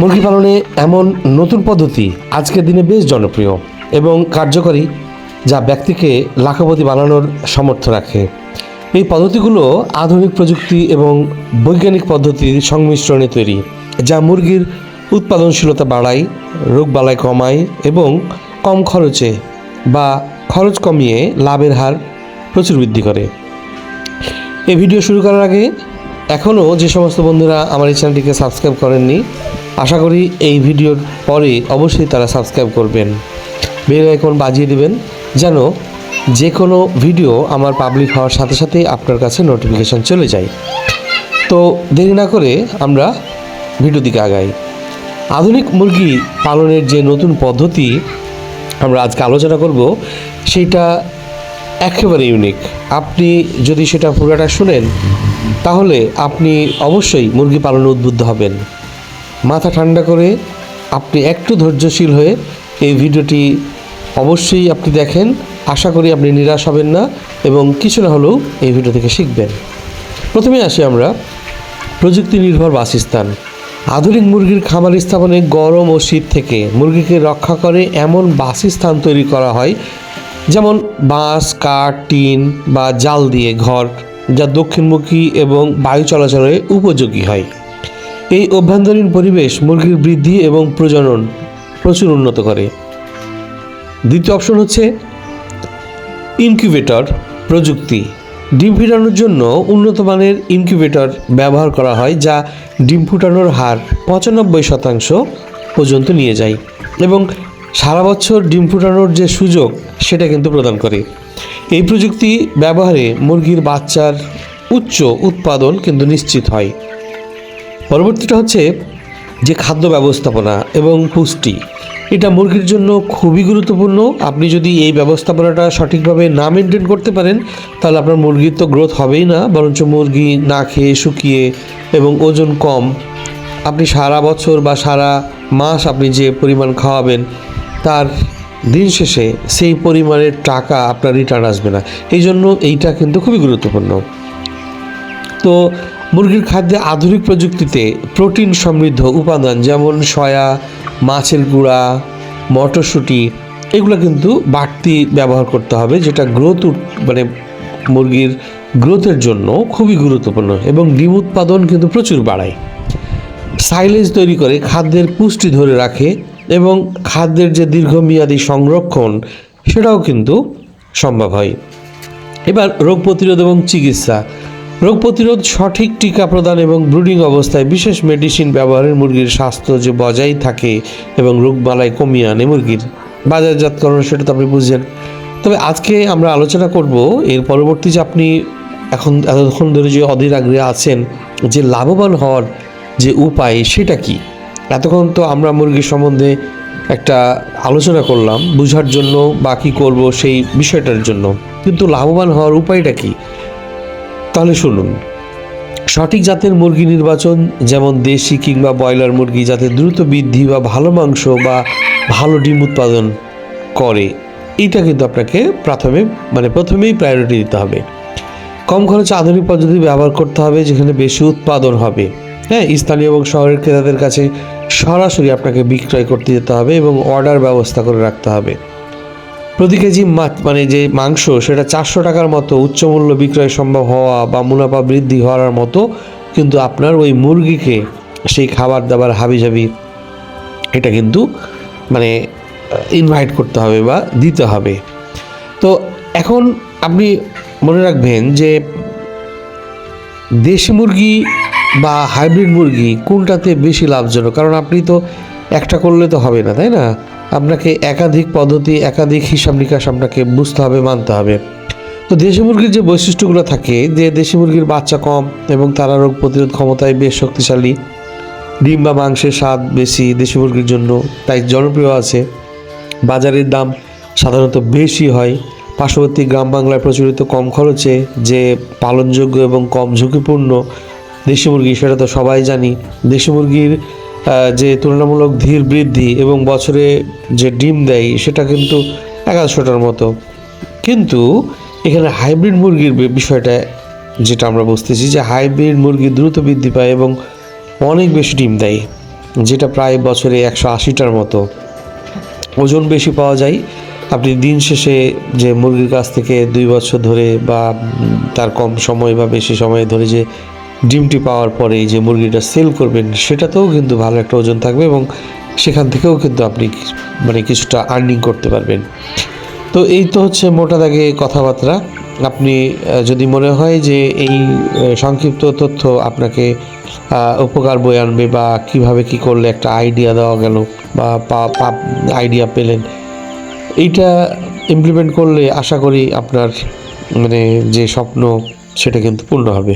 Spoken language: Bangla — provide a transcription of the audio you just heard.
মুরগি পালনে এমন নতুন পদ্ধতি আজকের দিনে বেশ জনপ্রিয় এবং কার্যকরী যা ব্যক্তিকে লাখপতি বানানোর সামর্থ্য রাখে। এই পদ্ধতিগুলো আধুনিক প্রযুক্তি এবং বৈজ্ঞানিক পদ্ধতির সংমিশ্রণে তৈরি, যা মুরগির উৎপাদনশীলতা বাড়ায়, রোগ রোগবালাই কমায় এবং কম খরচে বা খরচ কমিয়ে লাভের হার প্রচুর বৃদ্ধি করে। এই ভিডিও শুরু করার আগে এখনও যে সমস্ত বন্ধুরা আমার এই চ্যানেলটিকে সাবস্ক্রাইব করেননি, আশা করি এই ভিডিওর পরে অবশ্যই তারা সাবস্ক্রাইব করবেন। বেল আইকন বাজিয়ে দেবেন যেন যে কোনো ভিডিও আমার পাবলিক হওয়ার সাথে সাথেই আপনার কাছে নোটিফিকেশান চলে যায়। তো দেরি না করে আমরা ভিডিও দিকে আগাই। আধুনিক মুরগি পালনের যে নতুন পদ্ধতি আমরা আজকে আলোচনা করব, সেইটা একেবারে ইউনিক আপনি যদি সেটা পুরোটা শুনেন তাহলে আপনি অবশ্যই মুরগি পালনে উদ্বুদ্ধ হবেন। মাথা ঠান্ডা করে আপনি একটু ধৈর্যশীল হয়ে এই ভিডিওটি অবশ্যই আপনি দেখেন। আশা করি আপনি নিরাশ হবেন না এবং কিছু না হলেও এই ভিডিও থেকে শিখবেন। প্রথমে আসি আমরা প্রযুক্তি নির্ভর বাসস্থান। আধুনিক মুরগির খামার স্থাপনে গরম ও শীত থেকে মুরগিকে রক্ষা করে এমন বাসস্থান তৈরি করা হয়, যেমন বাঁশ, কাঠ, টিন বা জাল দিয়ে ঘর যা দক্ষিণমুখী এবং বায়ু চলাচলে উপযোগী হয়। এই অভ্যন্তরীণ পরিবেশ মুরগির বৃদ্ধি এবং প্রজনন প্রচুর উন্নত করে। দ্বিতীয় অপশন হচ্ছে ইনকিউবেটর প্রযুক্তি। ডিম ফিটানোর জন্য উন্নত মানের ইনকিউবেটর ব্যবহার করা হয়, যা ডিম ফুটানোর হার পঁচানব্বই শতাংশ পর্যন্ত নিয়ে যায় এবং সারা বছর ডিম ফুটানোর যে সুযোগ, সেটা কিন্তু প্রদান করে। এই প্রযুক্তি ব্যবহারে মুরগির বাচ্চার উচ্চ উৎপাদন কিন্তু নিশ্চিত হয়। পরবর্তীটা হচ্ছে যে খাদ্য ব্যবস্থাপনা এবং পুষ্টি। এটা মুরগির জন্য খুবই গুরুত্বপূর্ণ। আপনি যদি এই ব্যবস্থাপনাটা সঠিকভাবে না মেনটেন করতে পারেন, তাহলে আপনার মুরগির তো গ্রোথ হবেই না। বরঞ্চ মুরগি না খেয়ে শুকিয়ে এবং ওজন কম। আপনি সারা বছর বা সারা মাস আপনি যে পরিমাণ খাওয়াবেন, তার দিন শেষে সেই পরিমাণের টাকা আপনার রিটার্ন আসবে না। এই জন্য এইটা কিন্তু খুবই গুরুত্বপূর্ণ। তো মুরগির খাদ্যে আধুনিক প্রযুক্তিতে প্রোটিন সমৃদ্ধ উপাদান যেমন সয়া, মাছের গুঁড়া, মটরশুঁটি, এগুলো কিন্তু বাড়তি ব্যবহার করতে হবে, যেটা গ্রোথ মানে মুরগির গ্রোথের জন্য খুবই গুরুত্বপূর্ণ এবং ডিম উৎপাদন কিন্তু প্রচুর বাড়ায়। সাইলেজ তৈরি করে খাদ্যের পুষ্টি ধরে রাখে এবং খাদ্যের যে দীর্ঘমেয়াদী সংরক্ষণ, সেটাও কিন্তু সম্ভব হয়। এবার রোগ প্রতিরোধ এবং চিকিৎসা। রোগ প্রতিরোধ সঠিক টিকা প্রদান এবং ব্রুডিং অবস্থায় বিশেষ মেডিসিন ব্যবহারের মুরগির স্বাস্থ্য যে বজায় থাকে এবং রোগবালাই কমিয়ে আনে মুরগির বাজারজাতকরণ, সেটা তো আপনি বুঝছেন। তবে আজকে আমরা আলোচনা করব, এর পরবর্তী যে আপনি এখন এতক্ষণ ধরে যে অধীর আগ্রহে আছেন যে লাভবান হওয়ার যে উপায়, সেটা কি? এতক্ষণ তো আমরা মুরগির সম্বন্ধে একটা আলোচনা করলাম, বোঝার জন্য বা কী করব সেই বিষয়টার জন্য। কিন্তু লাভবান হওয়ার উপায়টা কী? তাহলে শুনুন। সঠিক জাতের মুরগি নির্বাচন, যেমন দেশি কিংবা ব্রয়লার মুরগি, যাতে দ্রুত বৃদ্ধি বা ভালো মাংস বা ভালো ডিম উৎপাদন করে, এইটা কিন্তু আপনাকে প্রথমে মানে প্রথমেই প্রায়োরিটি দিতে হবে। কম খরচে আধুনিক পদ্ধতি ব্যবহার করতে হবে, যেখানে বেশি উৎপাদন হবে। হ্যাঁ স্থানীয় এবং শহরের ক্রেতাদের কাছে সরাসরি আপনাকে বিক্রয় করতে যেতে হবে এবং অর্ডার ব্যবস্থা করে রাখতে হবে। প্রতি কেজি মাছ মানে যে মাংস, সেটা চারশো টাকার মতো উচ্চমূল্য বিক্রয় সম্ভব হওয়া বা মুনাফা বৃদ্ধি হওয়ার মতো, কিন্তু আপনার ওই মুরগিকে সেই খাবার দাবার হাবিজাবি, এটা কিন্তু মানে ইনভাইট করতে হবে বা দিতে হবে। তো এখন আপনি মনে রাখবেন যে, দেশি মুরগি বা হাইব্রিড মুরগি কোনটাতে বেশি লাভজনক? কারণ আপনি তো একটা করলে তো হবে না, তাই না? আপনাকে একাধিক পদ্ধতি, একাধিক হিসাব নিকাশ আপনাকে বুঝতে হবে, মানতে হবে। তো দেশি মুরগির যে বৈশিষ্ট্যগুলো থাকে, যে দেশি মুরগির বাচ্চা কম এবং তারা রোগ প্রতিরোধ ক্ষমতায় বেশ শক্তিশালী, ডিম বা মাংসের স্বাদ বেশি দেশি মুরগির জন্য তাই জনপ্রিয় আছে। বাজারের দাম সাধারণত বেশি হয়। পার্শ্ববর্তী গ্রাম বাংলায় প্রচলিত কম খরচে যে পালনযোগ্য এবং কম ঝুঁকিপূর্ণ দেশি মুরগি, সেটা তো সবাই জানি। দেশি মুরগির যে তুলনামূলক ধীর বৃদ্ধি এবং বছরে যে ডিম দেয়, সেটা কিন্তু এগারোশোটার মতো। কিন্তু এখানে হাইব্রিড মুরগির বিষয়টা যেটা আমরা বুঝতেছি যে হাইব্রিড মুরগি দ্রুত বৃদ্ধি পায় এবং অনেক বেশি ডিম দেয়, যেটা প্রায় বছরে একশো আশিটার মতো। ওজন বেশি পাওয়া যায়। আপনি দিন শেষে যে মুরগির কাছ থেকে দুই বছর ধরে বা তার কম সময় বা বেশি সময় ধরে যে ডিমটি পাওয়ার পরে যে মুরগিটা সেল করবেন, সেটাতেও কিন্তু ভালো একটা ওজন থাকবে এবং সেখান থেকেও কিন্তু আপনি মানে কিছুটা আর্নিং করতে পারবেন। তো এই তো হচ্ছে মোটা দাগে কথাবার্তা। আপনি যদি মনে হয় যে এই সংক্ষিপ্ত তথ্য আপনাকে উপকার বয়ে আনবে বা কীভাবে কি করলে একটা আইডিয়া দেওয়া গেল বা আইডিয়া পেলেন, এইটা ইমপ্লিমেন্ট করলে আশা করি আপনার মানে যে স্বপ্ন সেটা কিন্তু পূর্ণ হবে।